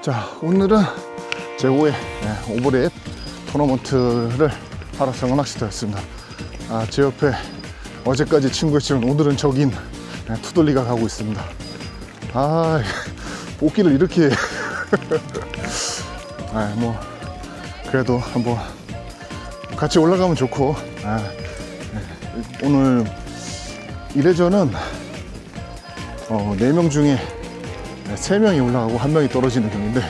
자, 오늘은 제5회 오버랩 토너먼트를 하러 정원낚시터였습니다. 아, 제 옆에 어제까지 친구였지만 오늘은 적인 네, 투돌리가 가고 있습니다. 아, 뽑기를 이렇게. 아, 뭐, 그래도 한번 같이 올라가면 좋고, 아, 네, 오늘 이래저는 어, 4명 중에 3명이 올라가고 1명이 떨어지는 경우인데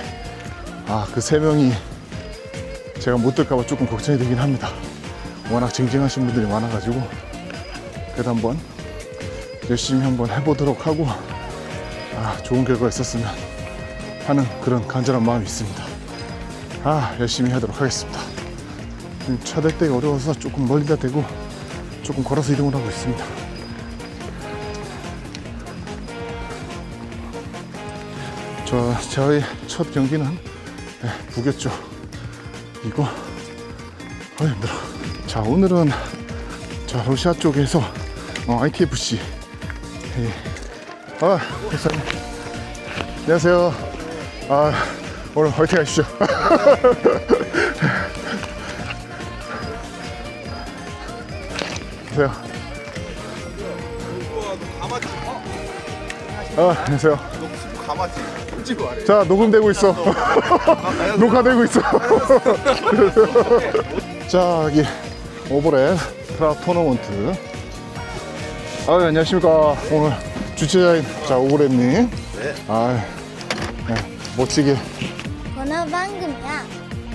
아, 그 3명이 제가 못 들까봐 조금 걱정이 되긴 합니다. 워낙 쟁쟁하신 분들이 많아가지고 그래도 한번 열심히 한번 해보도록 하고 아, 좋은 결과가 있었으면 하는 그런 간절한 마음이 있습니다. 아, 열심히 하도록 하겠습니다. 지금 차댈 데가 어려워서 조금 멀리다 대고 조금 걸어서 이동을 하고 있습니다. 저 저의 첫 경기는 네, 부겼죠. 이거 어 힘들어. 자 오늘은 자 러시아 쪽에서 어, ITFC 예. 아 박사님 안녕하세요. 아 오늘 화이팅 하십시오. 안녕하세요. 아, 안녕하세요. 가마지 찍고 말해. 자, 녹음되고 있어. 녹화되고 있어. 자, 여기 오버랩 트라 토너먼트. 아, 안녕하십니까. 오늘 주최자인 자, 오버랩님. 네. 아, 네, 멋지게. この番組は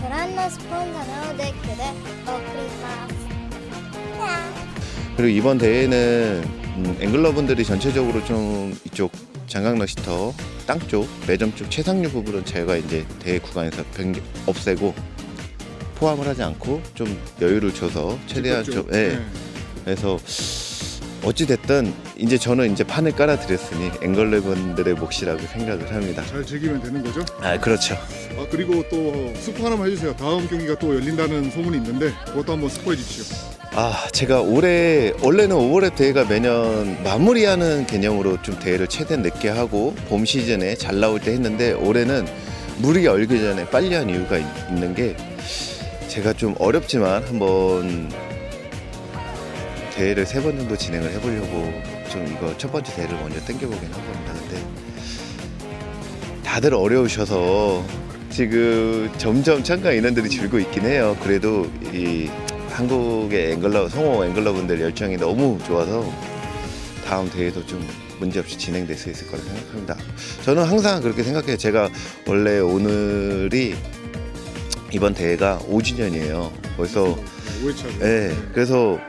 ご覧のスポンサーのデックでお送りします。 그리고 이번 대회는 음, 앵글러분들이 전체적으로 좀 이쪽 장강낚시터 땅 쪽 매점 쪽 최상류 부분은 제가 이제 대회 구간에서 변 없애고 포함을 하지 않고 좀 여유를 줘서 최대한 좀 예. 네. 그래서 어찌 됐든 이제 저는 이제 판을 깔아 드렸으니 앵글러분들의 몫이라고 생각을 합니다. 잘 즐기면 되는 거죠? 아 그렇죠. 아, 그리고 또 스포 하나만 해주세요. 다음 경기가 또 열린다는 소문이 있는데 그것도 한번 스포해 주십시오. 아, 제가 올해 원래는 오버랩 대회가 매년 마무리하는 개념으로 좀 대회를 최대한 늦게 하고 봄 시즌에 잘 나올 때 했는데 올해는 물이 얼기 전에 빨리 한 이유가 있- 있는 게 제가 좀 어렵지만 한번 대회를 세 번 정도 진행을 해보려고 좀 이거 첫 번째 대회를 먼저 땡겨보긴 한 겁니다. 근데 다들 어려우셔서 지금 점점 참가 인원들이 줄고 있긴 해요. 그래도 이 한국의 앵글러 성호 앵글러 분들 열정이 너무 좋아서 다음 대회도 좀 문제없이 진행될 수 있을 거라 생각합니다. 저는 항상 그렇게 생각해요. 제가 원래 오늘이 이번 대회가 5주년이에요. 벌써 5회차. 네, 그래서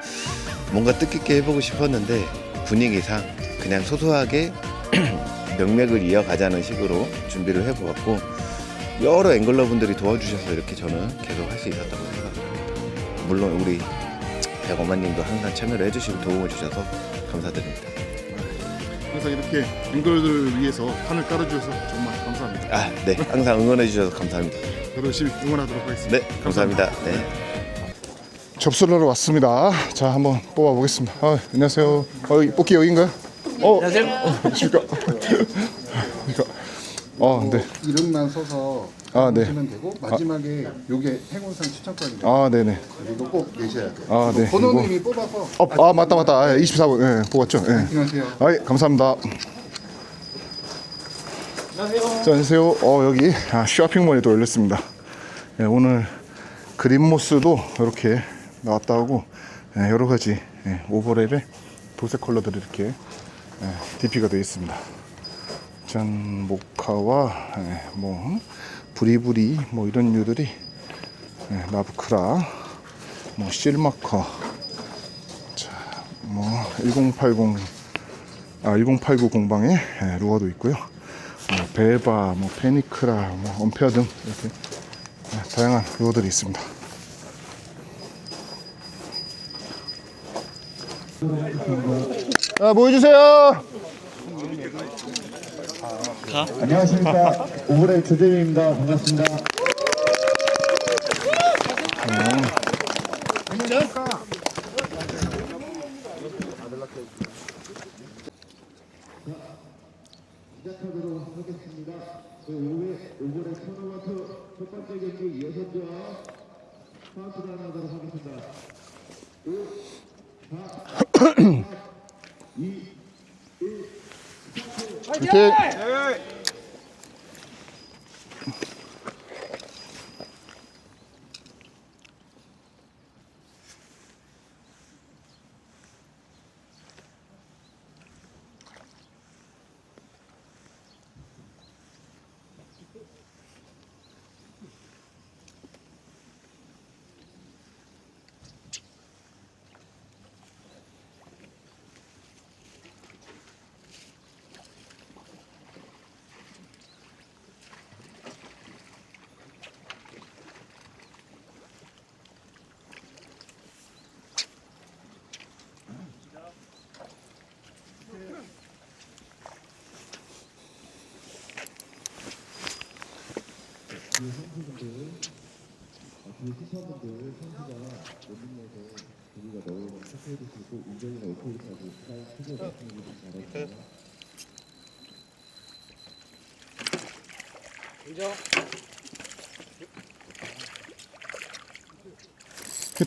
뭔가 뜻깊게 해보고 싶었는데 분위기상 그냥 소소하게 명맥을 이어가자는 식으로 준비를 해보았고 여러 앵글러분들이 도와주셔서 이렇게 저는 계속 할 수 있었다고 생각합니다. 물론 우리 백엄마님도 항상 참여를 해주시고 도움을 주셔서 감사드립니다. 항상 이렇게 앵글들을 위해서 판을 깔아주셔서 정말 감사합니다. 아, 네, 항상 응원해 주셔서 감사합니다. 저도 열심히 응원하도록 하겠습니다. 네, 감사합니다. 네. 접수를 하러 왔습니다. 자, 한번 뽑아 보겠습니다. 아, 안녕하세요. 어, 이 뽑기 여기인가요? 어, 안녕하세요. 어, 어, 네. 이름만 써서 아, 네. 보시면 되고 마지막에 요게 행운상 추천권입니다. 아, 네네. 이거 꼭 내셔야 돼요. 아, 네. 번호님이 뽑아서 어, 아, 맞다, 맞다. 아, 24번. 예, 뽑았죠. 예. 안녕하세요. 아, 예, 감사합니다. 안녕하세요. 자, 안녕하세요. 어, 여기 아, 쇼핑몰이 또 열렸습니다. 예, 오늘 그린모스도 이렇게 나왔다 하고 예, 여러 가지 예, 오버랩의 도색 컬러들이 이렇게 예, DP가 되어 있습니다. 짠 모카와 예, 뭐 부리부리 뭐 이런 류들이 예, 나브크라 뭐 실마커 뭐 1080, 아 1089 공방에 예, 루어도 있고요. 뭐 베바, 뭐 페니크라, 뭐 엄페어 등 이렇게 예, 다양한 루어들이 있습니다. 아, 모여주세요. 안녕하십니까 오브레 조재민입니다. 반갑습니다. 시작하도록 시작하도록 하겠습니다. 네, 5회 5번의 토너먼트 첫 번째 경기 여선전 카운트다운 하도록 하겠습니다. 5, 4, 3, 2, 1. 화이팅!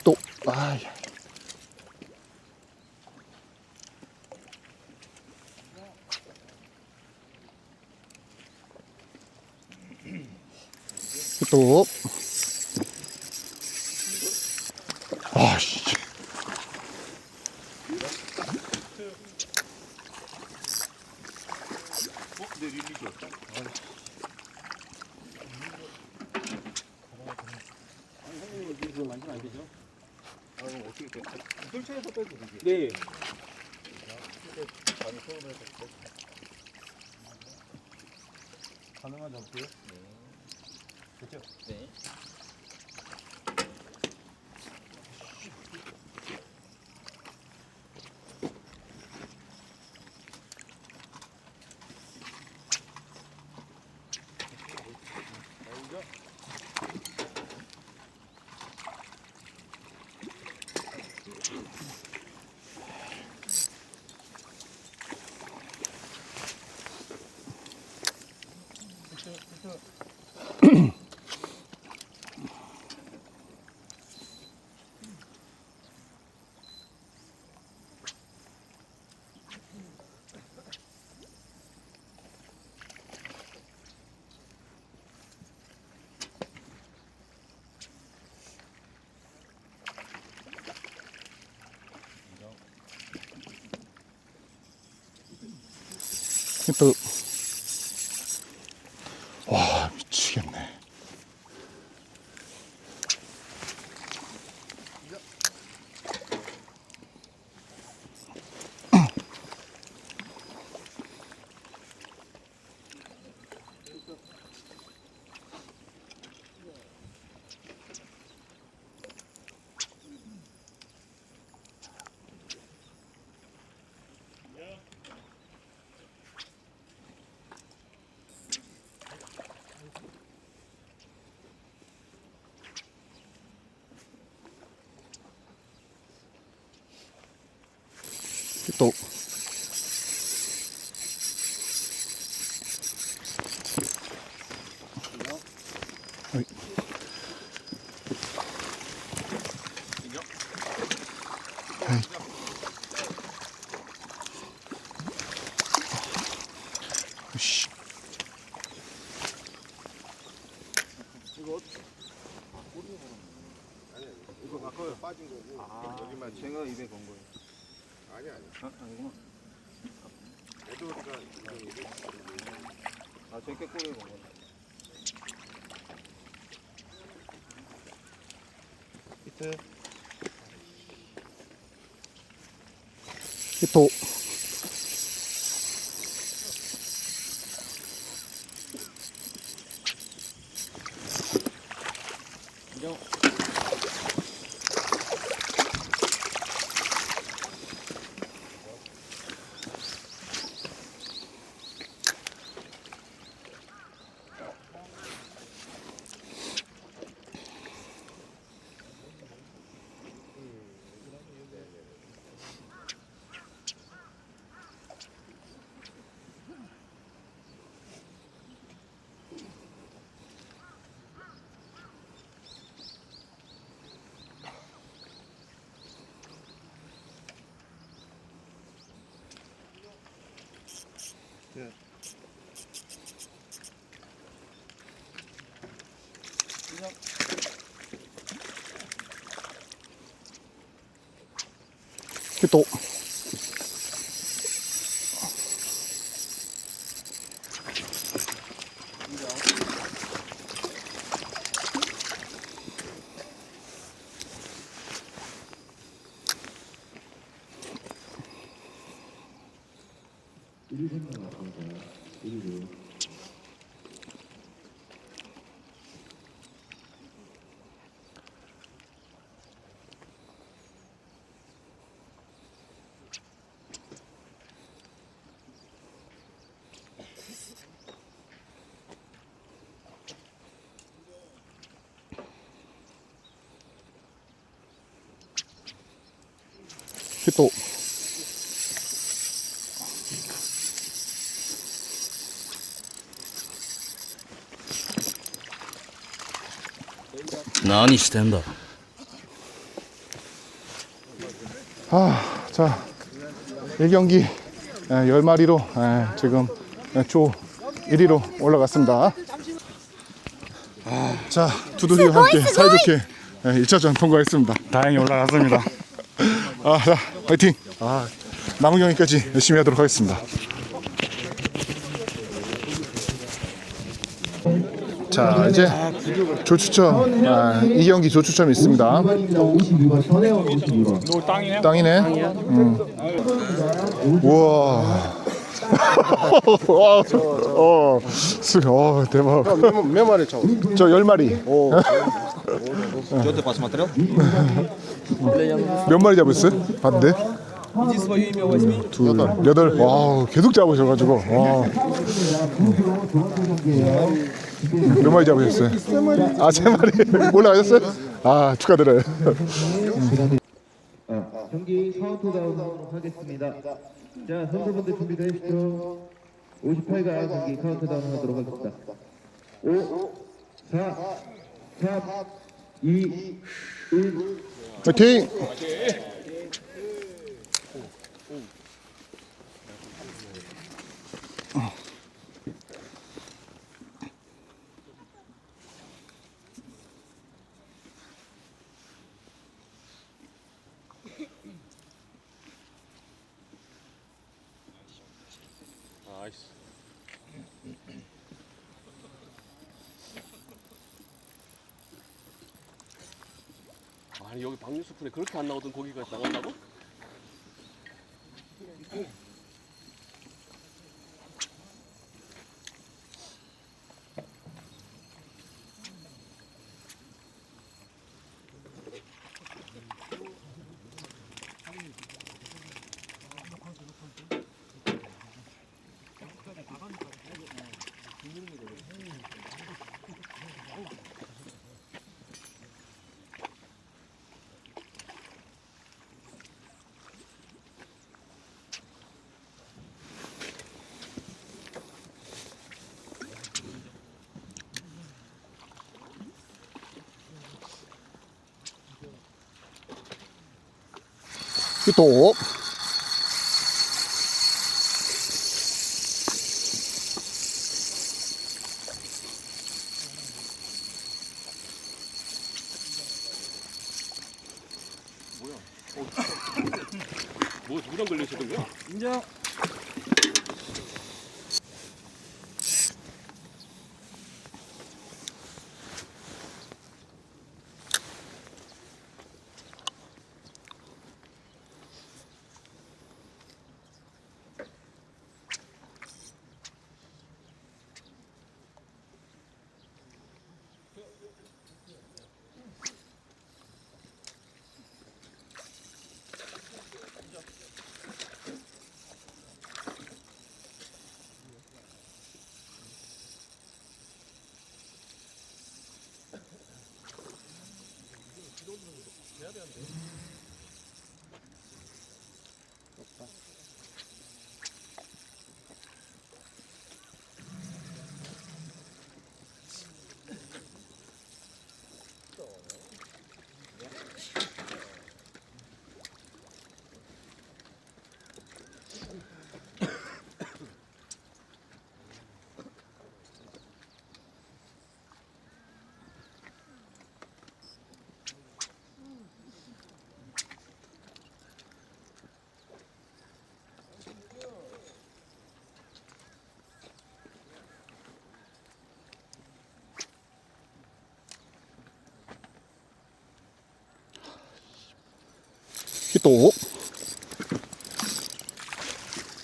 또 아, 또 아, 씨. 네. 가능하지 않고요? 네. 됐 죠? 또. 이거 바꿔요. 빠진 거고. 아, 여기만 제가 입에 건 거예요. 아니 아 니. 아, 아 니구나. 에드워드가 아, 제게 꼬리에 건 거네. 히트. 또, 히토. 히토. 아, 자, 1경기 10마리로 지금 조 1위로 올라갔습니다. 자, 두들기와 함께 사이좋게 1차전 통과했습니다. 다행히 올라갔습니다. 아, 자, 화이팅! 아, 남은 경기까지 열심히 하도록 하겠습니다. 자, 이제 조추첨, 아, 이 경기 조추첨이 있습니다. 52번 전혜원 52번 땅이네. 땅이네. 음. 우와. 와, 저, 어, 수, 어, 대박. 몇 마리 쳐? 저열 마리. 저한테 посмотрел? 몇 마리 잡았어요? 봤는데? 둘, 여덟. 와, 계속 잡으셔가지고. 와. 몇 마리 잡으셨어요? 아, 세 마리. 올라가셨어요? 아, 축하드려요. 어, 경기 카운트다운 하겠습니다. 자, 선수분들 준비되시죠? 58가 경기 카운트다운 하도록 하겠습니다. 5, 4, 3, 2, 1. 화이팅! 아니 여기 박뉴스푼에 그렇게 안 나오던 고기가 나간다고? 또. 뭐 누구랑 걸리시던 거야? 인정. 또.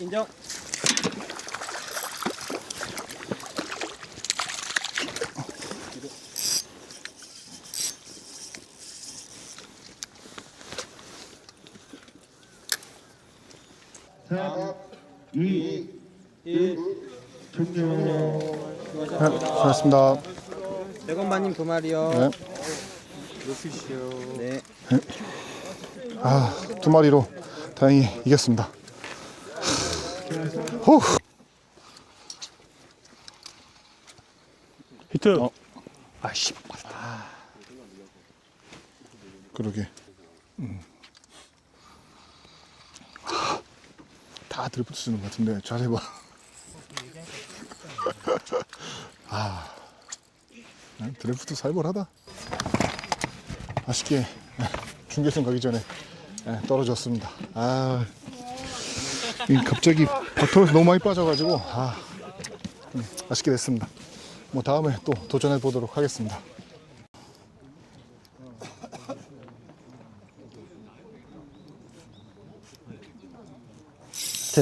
인정. 삼, 이, 일, 종료. 네, 수고하셨습니다. 대건마님 두 마리요. 네. 높이시오. 네. 아, 두 마리로 다행히 이겼습니다. 후. 히트. 어. 아 씨. 아. 그러게. 음. 아, 다 드리프트 쓰는 것 같은데 잘해봐. 아, 난 드리프트 살벌하다. 아쉽게 중계선 가기 전에 네, 떨어졌습니다. 아, 갑자기 버터에서 너무 많이 빠져가지고 아, 네, 아쉽게 됐습니다. 뭐 다음에 또 도전해 보도록 하겠습니다. 자,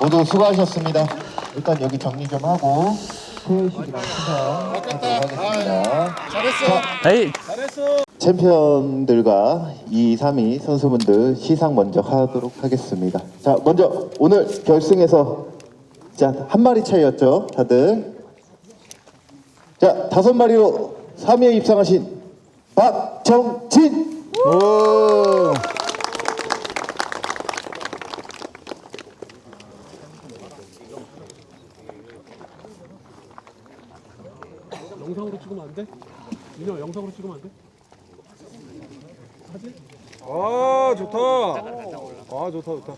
모두 수고하셨습니다. 일단 여기 정리 좀 하고 퇴회식이랑 시상하도록 하겠습니다. 에이. 챔피언들과 2, 3위 선수분들 시상 먼저 하도록 하겠습니다. 자, 먼저 오늘 결승에서 자, 한 마리 차이였죠, 다들. 자, 다섯 마리로 3위에 입상하신 박정진! 오, 영상으로 찍으면 안 돼? 민호 영상으로 찍으면 안 돼? 아 좋다. 아 좋다 좋다.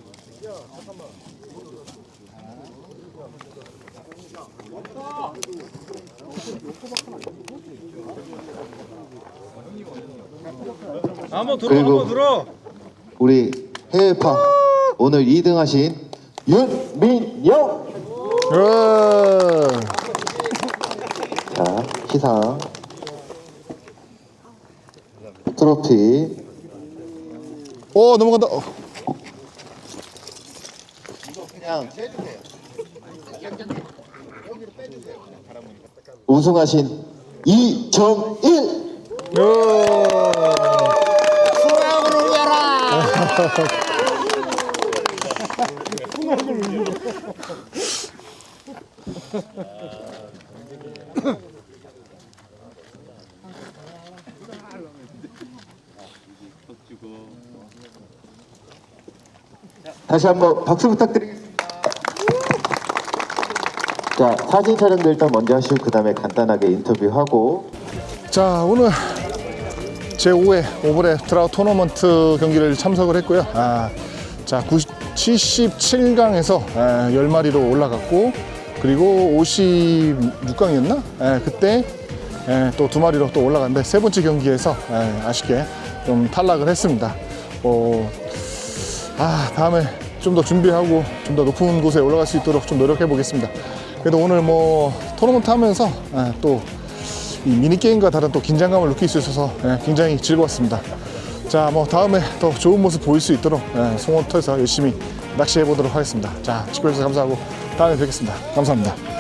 한번 들어 그리고- 한번 들어. 우리 해외파 오늘 2등 하신 윤민영! 예. 자, 시상. 트로피. 오 넘어간다. 어. 그냥 우승하신 이정일! 다시 한번 박수 부탁드리겠습니다. 자, 사진 촬영도 일단 먼저 하시고 그 다음에 간단하게 인터뷰하고 자 오늘 제 5회 오브레 드라우 토너먼트 경기를 참석을 했고요. 아, 자 77강에서 10마리로 올라갔고 그리고 56강이었나? 그때 또 두 마리로 또 올라갔는데 세 번째 경기에서 에, 아쉽게 좀 탈락을 했습니다. 어, 아 다음에 좀 더 준비하고 좀 더 높은 곳에 올라갈 수 있도록 좀 노력해 보겠습니다. 그래도 오늘 뭐 토너먼트 하면서 에, 또이 미니게임과 다른 또 긴장감을 느낄 수 있어서 예, 굉장히 즐거웠습니다. 자, 뭐 다음에 더 좋은 모습 보일 수 있도록 예, 송원터에서 열심히 낚시해 보도록 하겠습니다. 자, 지켜주셔서 감사하고 다음에 뵙겠습니다. 감사합니다.